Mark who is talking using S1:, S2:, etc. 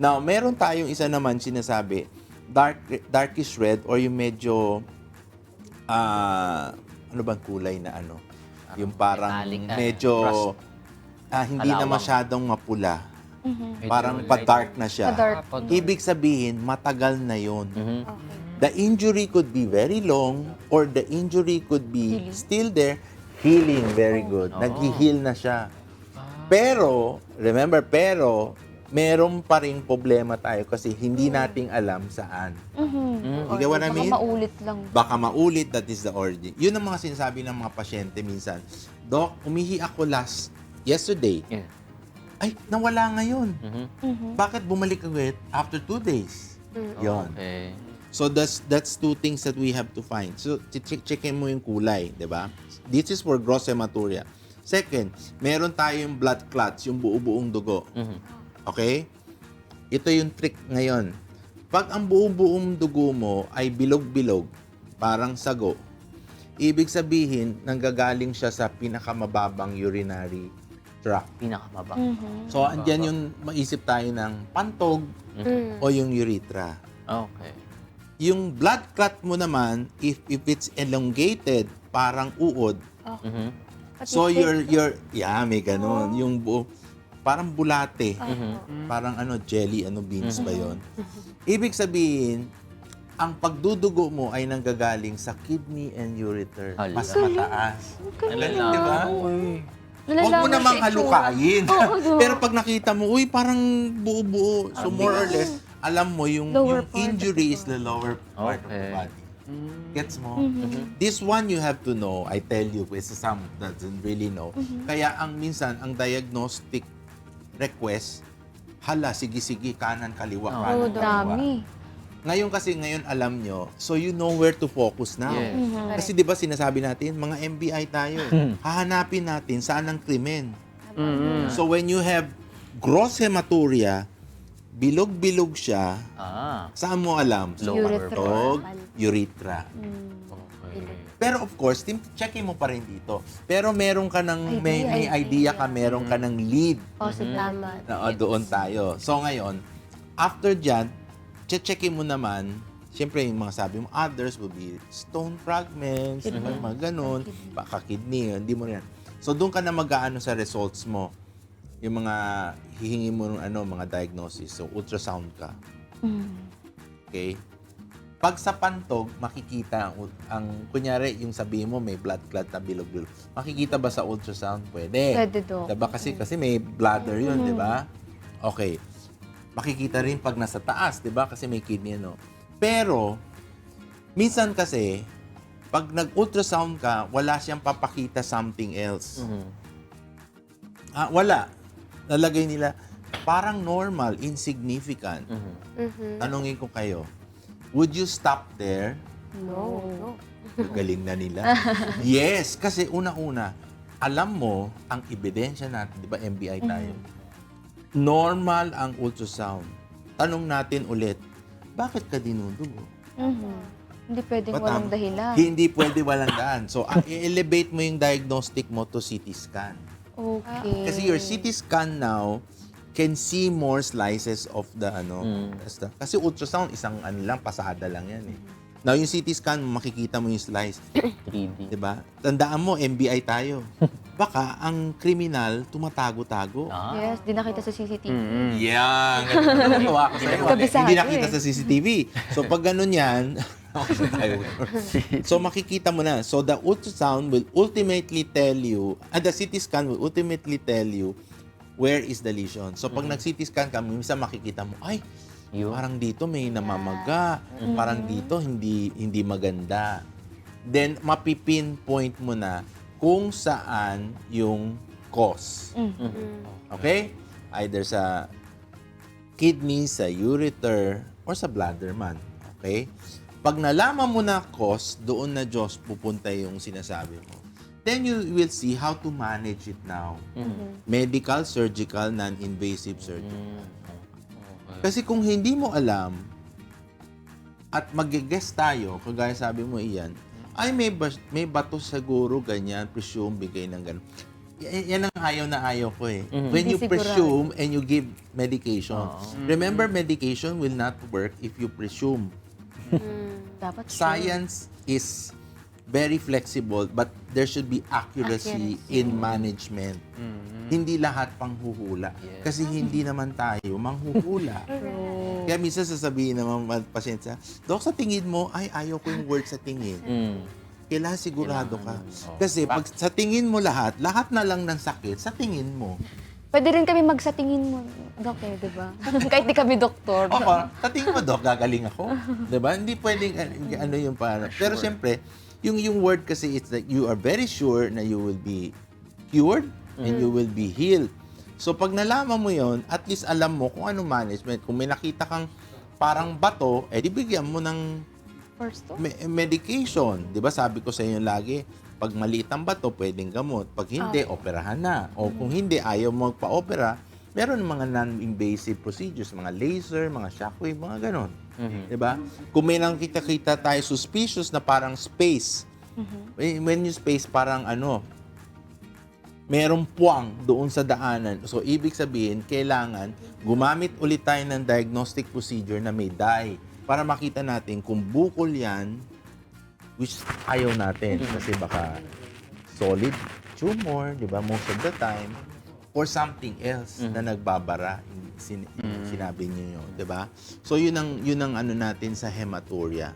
S1: Now, meron tayong isa naman sinasabi, dark darkish red or yung medyo ah ano bang kulay na ano? Yung parang
S2: metallic, ah,
S1: medyo ah, hindi na
S2: Kalawang.
S1: masyadong mapula.
S2: Medyo
S1: Parang
S2: light.
S1: pa-dark na siya.
S3: Pa-dark.
S2: Ah, pa-dark.
S1: Ibig sabihin, matagal na yon.
S2: Mhm.
S3: Okay.
S1: The injury could be very long or the injury could be
S3: Healing.
S1: still there, healing very good.
S2: Oo.
S1: Nag-heal na siya. Pero, remember, pero, meron pa rin problema tayo kasi hindi nating alam saan.
S3: Mhm.
S1: You get what I
S3: Baka
S1: mean?
S3: maulit lang.
S1: Baka maulit, that is the origin. Yun ang mga sinasabi ng mga pasyente minsan. Doc, umihi ako last, yesterday.
S2: Yeah.
S1: Ay, nawala ngayon.
S2: Mhm.
S3: Mhm.
S1: Bakit bumalik ulit after two days? Yon.
S2: Okay.
S1: So that's that's two things that we have to find. So check checkin mo yung kulay, 'di ba? This is for gross hematuria. Second, meron tayong blood clots, yung buo-buong dugo.
S2: Mhm.
S1: Okay? Ito yung trick ngayon. Pag ang buo-buong dugo mo ay bilog-bilog, parang sago, ibig sabihin, nanggagaling siya sa pinakamababang urinary tract.
S2: Pinakamaba.
S3: Mhm.
S1: So, andyan yung maisip tayo ng pantog
S3: Mm.
S1: o yung urethra.
S2: Okay.
S1: Yung blood clot mo naman, if, if it's elongated, parang uod,
S2: Mhm.
S3: Pati
S1: so your, your, yeah, may ganun. Yung buo, parang bulate.
S2: Mhm.
S1: Parang ano, jelly, ano, beans ba yon? Ibig sabihin, ang pagdudugo mo ay nanggagaling sa kidney and urethra.
S2: Hala.
S1: Mas mataas. Galing, di ba? Huwag mo namang halukain.
S3: Oo, no.
S1: Pero pag nakita mo, uy, parang buo-buo. So more or less, alam mo, yung,
S3: Lower
S1: yung
S3: part
S1: injury is the lower part of the
S2: Okay.
S1: body. Gets mo?
S3: Mhm.
S1: This one you have to know. I tell you, kasi some doesn't really know. Kaya ang minsan, ang diagnostic request, hala, sige-sige, kanan, kaliwa, kanan,
S3: Oo,
S1: kaliwa.
S3: dami.
S1: Ngayon kasi, ngayon alam nyo, so you know where to focus now.
S2: Yes.
S3: Mhm.
S1: Kasi di ba sinasabi natin, mga MBI tayo. Hahanapin natin saan ang krimen.
S2: Mhm.
S1: So when you have gross hematuria, bilog-bilog siya,
S2: Ah.
S1: saan mo alam? Sa
S3: Urethra.
S1: pantog, urethra.
S3: Mm.
S2: Okay.
S1: Pero of course, tim- checkin mo pa rin dito. Pero meron ka ng, may, may idea
S3: Idea,
S1: ka, meron ka ng lead
S3: Oh, so tama.
S1: na oh, doon tayo. So ngayon, after dyan, checkin mo naman, Siyempre, yung mga sabi mo, others will be stone fragments,
S3: Kidney.
S1: mga ganun, baka kidney, hindi mo yan. So, doon ka na mag-aano sa results mo. Yung mga hihingi mo ng ano, mga diagnosis. So, ultrasound ka.
S3: Mm.
S1: Okay? Pag sa pantog, makikita ang, ang kunyari, yung sabi mo may blood clot na bilog-bilog. Makikita ba sa ultrasound? Pwede.
S3: Pwede, Dok.
S1: Diba? Kasi, kasi may bladder yun, di ba? Okay. Makikita rin pag nasa taas, di ba? Kasi may kidney, no? Pero, minsan kasi, pag nag-ultrasound ka, wala siyang papakita something else.
S2: Mhm.
S1: Ah, wala. Nalagay nila, parang normal, insignificant.
S2: Mhm.
S3: Mhm.
S1: Tanungin ko kayo, would you stop there?
S3: No.
S1: Galing na nila. yes, kasi una-una, alam mo, ang ebidensya natin, di ba MBI tayo, normal ang ultrasound. Tanong natin ulit, bakit ka dinudugo?
S3: Mhm. Hindi pwedeng
S1: Ba't
S3: walang dahilan.
S1: Hindi pwede walang daan. So, i-elevate mo yung diagnostic mo to CT scan.
S3: Okay.
S1: Kasi your CT scan now can see more slices of the ano.
S2: Mm.
S1: basta. Kasi ultrasound, isang ano lang, pasada lang yan eh. Now, yung CT scan, makikita mo yung slice.
S2: 3D.
S1: 'di ba? Tandaan mo, MBI tayo. Baka ang kriminal tumatago-tago.
S2: Ah.
S3: Yes, di nakita sa CCTV.
S1: Yan. Ganun ko sa'yo.
S3: Kabisado
S1: Hindi nakita
S3: eh.
S1: sa CCTV. So, pag ganun yan. So, makikita mo na. So, the ultrasound will ultimately tell you, and the CT scan will ultimately tell you where is the lesion. So, pag nag-CT scan ka, minsan makikita mo, ay,
S2: Yun.
S1: parang dito may namamaga. Parang dito hindi hindi maganda. Then, mapipinpoint mo na kung saan yung cause.
S3: Mhm.
S1: Okay? Either sa kidney, sa ureter, or sa bladder man. Okay? Pag nalaman mo na cause, doon na Diyos pupunta yung sinasabi mo. Then you will see how to manage it now.
S2: Mhm.
S1: Medical, surgical, non-invasive surgery.
S2: Mhm. Okay.
S1: Kasi kung hindi mo alam, at mag-guess tayo, kagaya sabi mo iyan, ay may, bas- may bato siguro, ganyan, presume, bigay ng ganun. Y- yan ang ayaw na ayaw ko eh.
S2: Mhm.
S1: When you presume and you give medication.
S2: Oo.
S1: Remember, medication will not work if you presume.
S3: Dapat sure.
S1: Science is very flexible but there should be accuracy,
S3: Accuracy.
S1: in management. Hindi lahat panghuhula.
S2: Yes.
S1: Kasi hindi naman tayo manghuhula.
S3: True.
S1: Kaya minsan sasabihin ng mga pasyente, Dok, sa tingin mo, ay ayaw ko yung word sa tingin.
S2: Mm.
S1: Kailangan sigurado ka. Kasi pag sa tingin mo lahat, lahat na lang ng sakit sa tingin mo.
S3: Pwede rin kami magsatingin mo, Dok, eh, di ba? Kahit di kami doktor.
S1: Oo, sa tingin mo, Dok, gagaling ako. 'Di ba? Hindi pwedeng ano yung para. Pero siyempre, yung yung word kasi it's like you are very sure na you will be cured and you will be healed. So pag nalaman mo yon, at least alam mo kung ano management. Kung may nakita kang parang bato, eh di bigyan mo ng
S3: First
S1: me- medication. 'Di ba sabi ko sa inyo lagi, pag maliit ang bato, pwedeng gamot. Pag hindi, operahan na. O kung hindi, ayaw mo magpa-opera, meron mga non-invasive procedures, mga laser, mga shockwave, mga ganon.
S2: Mhm.
S1: 'Di ba? Kung may nakita-kita tayo suspicious na parang space, when- when you space parang ano, merong puwang doon sa daanan. So, ibig sabihin, kailangan gumamit ulit tayo ng diagnostic procedure na may dye para makita natin kung bukol yan, which ayaw natin kasi baka solid tumor, di ba, most of the time, or something else na nagbabara, sin- sinabi niyo yun, di ba? So, yun ang, yun ang ano natin sa hematuria.